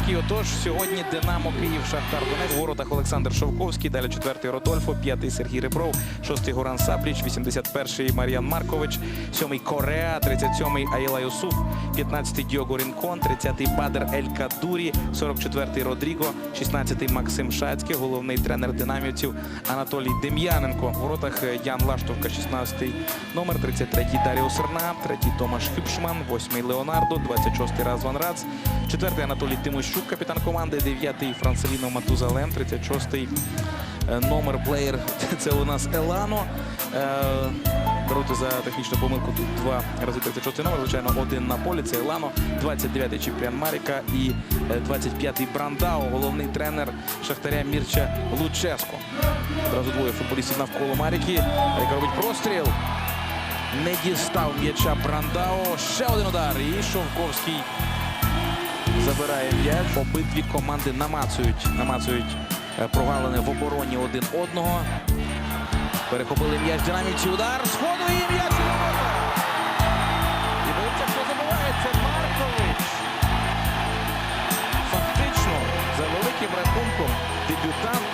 Шевковський. Отож, сьогодні Динамо Київ Шахтар Донець. В воротах Олександр Шовковський. Далі четвертий Родольфо, п'ятий Сергій Ребров, шостий Горан Сапліч, 81-й Мар'ян Маркович, сьомий Кореа, 37-й Аїла Юсуф, 15-й Діого Рінкон, 30-й Бадер Ель Кадурі, 44-й Родріго, 16-й Максим Шацький, головний тренер динамівців Анатолій Дем'яненко. В воротах Ян Лаштовка, 16-й номер, 33-й Даріо Серна, 3-й Томаш Хюпшман, 8-й Леонардо, 26-й Разван Рац, 4-й Анатолій Тимощук, капітан команди, 9-й Францеліно Матузалем, 36-й е, номер плеєр. Це у нас Елано. Е, Берути за технічну помилку тут два рази 36 номер. Звичайно, один на полі. Це Елано, 29-й чемпіон Маріка і е, 25-й Брандау, головний тренер Шахтаря Мірча Луческо. Одразу двоє футболістів навколо Маріки. Яка робить простріл. Не дістав м'яча Брандау. Ще один удар. І Шовковський забирає м'яч. Обидві команди намацують, намацують е, прогалини в обороні один одного. Перехопили м'яч динамівці. Удар з ходу і м'яч у ворота. Хто забуває. Маркович. Фактично, за великим рахунком, дебютант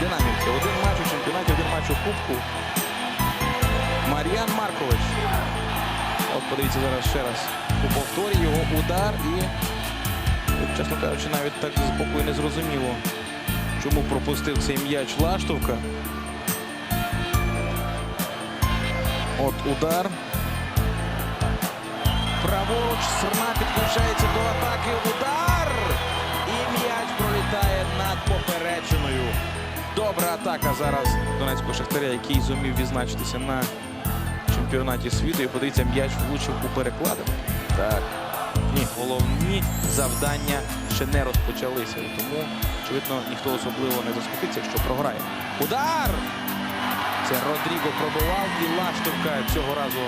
динамівців. Один матч у чемпіонаті, один матч у Кубку. Мар'ян Маркович. От подивіться зараз ще раз. У повторі його удар і, чесно кажучи, навіть так з боку і не зрозуміло, чому пропустив цей м'яч Лаштовка. От удар. Праворуч Серна підключається до атаки. Удар! І м'яч пролітає над поперечиною. Добра атака зараз Донецького Шахтаря, який зумів відзначитися на чемпіонаті світу. І подивіться, м'яч влучив у перекладину. Так. Ні, головні завдання ще не розпочалися. І тому, очевидно, ніхто особливо не заскупиться, якщо програє. Удар! Це Родріго пробивав і Лаштовка цього разу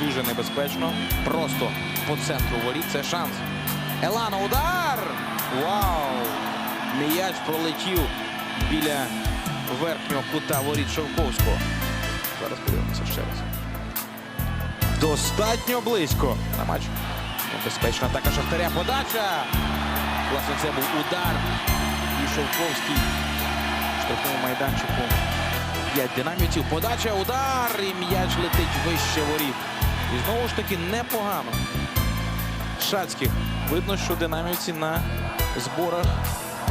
дуже небезпечно. Просто по центру воріт. Це шанс. Елано, удар! Вау! М'яч пролетів біля верхнього кута воріт Шовковського. Зараз подивимося ще раз. Достатньо близько на матч. Небезпечна атака Шахтаря. Подача. Власне, це був удар. І Шовковський в штрафному майданчику. П'ять динамітів. Подача, удар. І м'яч летить вище воріт. І знову ж таки непогано. Шацьких. Видно, що динамівці на зборах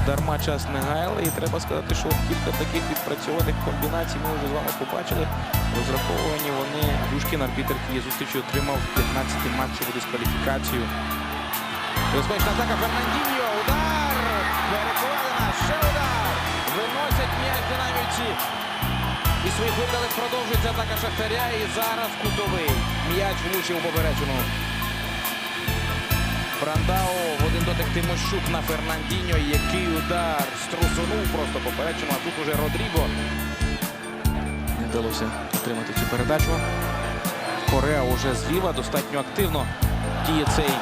дарма час не гаяли. І треба сказати, що кілька таких відпрацьованих комбінацій ми вже з вами побачили. Розраховані вони. Душкін арбітер тієї зустрічі отримав 15 матчеву дискваліфікацію. Безпечна атака Фернандіньо. Удар! Перекладена. Ще удар! Виносять м'яч динамівці. І своїх виклик продовжується атака Шахтаря. І зараз кутовий. М'яч влучив у поперечину. Брандау в один дотик Тимощук на Фернандіньо. Який удар струсунув просто поперечину. А тут уже Родріго. Не вдалося отримати цю передачу. Кореа уже зліва достатньо активно діє цей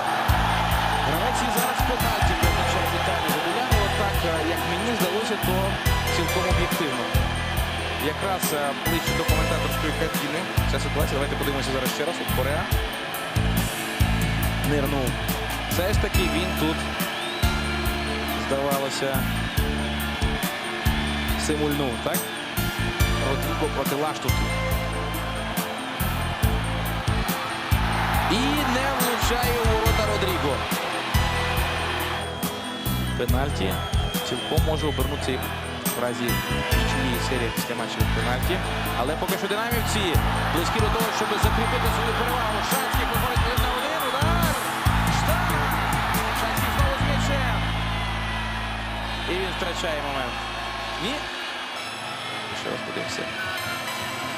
гравець. І зараз пенальті призначає Віталій Годулянов. Так, е, як мені здалося, то цілком об'єктивно. Якраз е, ближче до коментаторської кабіни ця ситуація. Давайте подивимося зараз ще раз. От Кореа нирнув. Все ж таки він тут, здавалося, симульнув, так? Родріго проти Лаштовки. І не влучає у ворота Родріго. Пенальті цілком може обернутися в разі нічиї серії після матчів пенальті. Але поки що динамівці близькі до того, щоб закріпити свою перевагу. Шанський втрачає момент. Ні. Ще раз подивимося.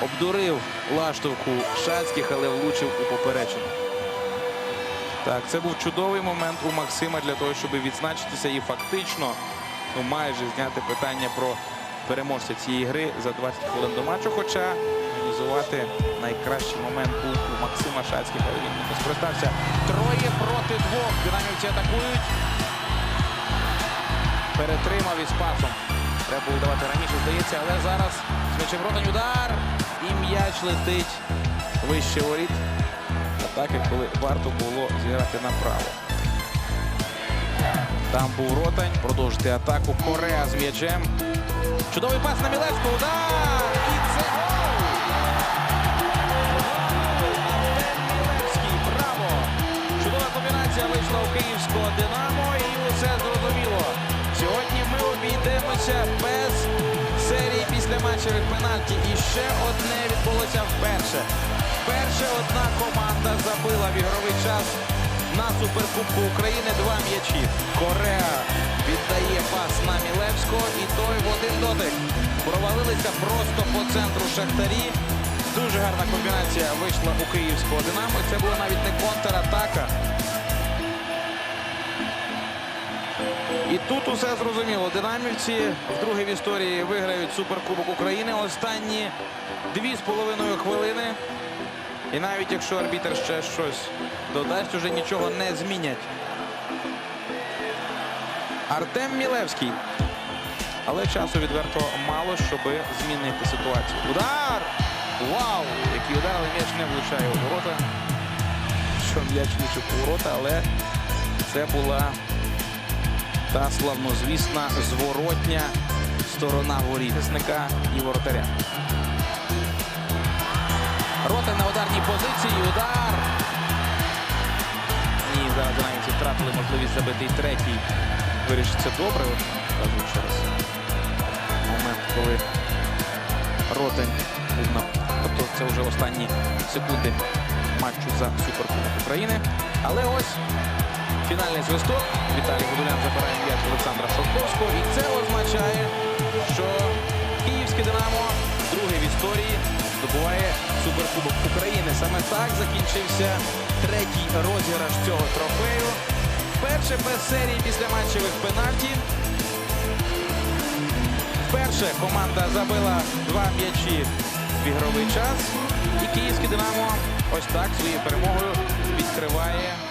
Обдурив лаштовку Шацьких, але влучив у поперечину. Так, це був чудовий момент у Максима для того, щоб відзначитися і фактично ну, майже зняти питання про переможця цієї гри за 20 хвилин до матчу. Хоча організувати найкращий момент був у Максима Шацьких, але він не скористався. Троє проти двох. Динамівці атакують. Перетримав із пасом. Треба було давати раніше, здається, але зараз з м'ячем Ротань удар. І м'яч летить вище воріт. Атаки, коли варто було зіграти направо. Там був Ротань. Продовжити атаку. Корея з м'ячем. Чудовий пас на Мілецьку. Удар! І матчевих пенальті. І ще одне відбулося вперше. Вперше одна команда забила в ігровий час на Суперкубку України два м'ячі. Корея віддає пас на Мілевського і той в один дотик. Провалилися просто по центру Шахтарі. Дуже гарна комбінація вийшла у київського Динамо. Це була навіть не контратака. І тут усе зрозуміло. Динамівці вдруге в історії виграють Суперкубок України. Останні дві з половиною хвилини. І навіть якщо арбітр ще щось додасть, уже нічого не змінять. Артем Мілевський. Але часу відверто мало, щоб змінити ситуацію. Удар! Вау! Який удар, але м'яч не влучає у ворота. Що м'яч влучив у ворота, але це була та славнозвісна зворотня сторона воріт захисника і воротаря. Рота на ударній позиції. Удар. Ні, зараз динамівці втратили можливість забити і третій. Вирішиться добре. Кажу ще раз. Момент, коли Ротень був. Тобто це вже останні секунди матчу за Суперкубок України. Але ось фінальний свисток. Віталій Гудулян забирає м'яч Олександра Шовковського. І це означає, що Київське Динамо друге в історії здобуває Суперкубок України. Саме так закінчився третій розіграш цього трофею. Вперше без серії після матчевих пенальті. Вперше команда забила два м'ячі в ігровий час. І київське Динамо ось так своєю перемогою відкриває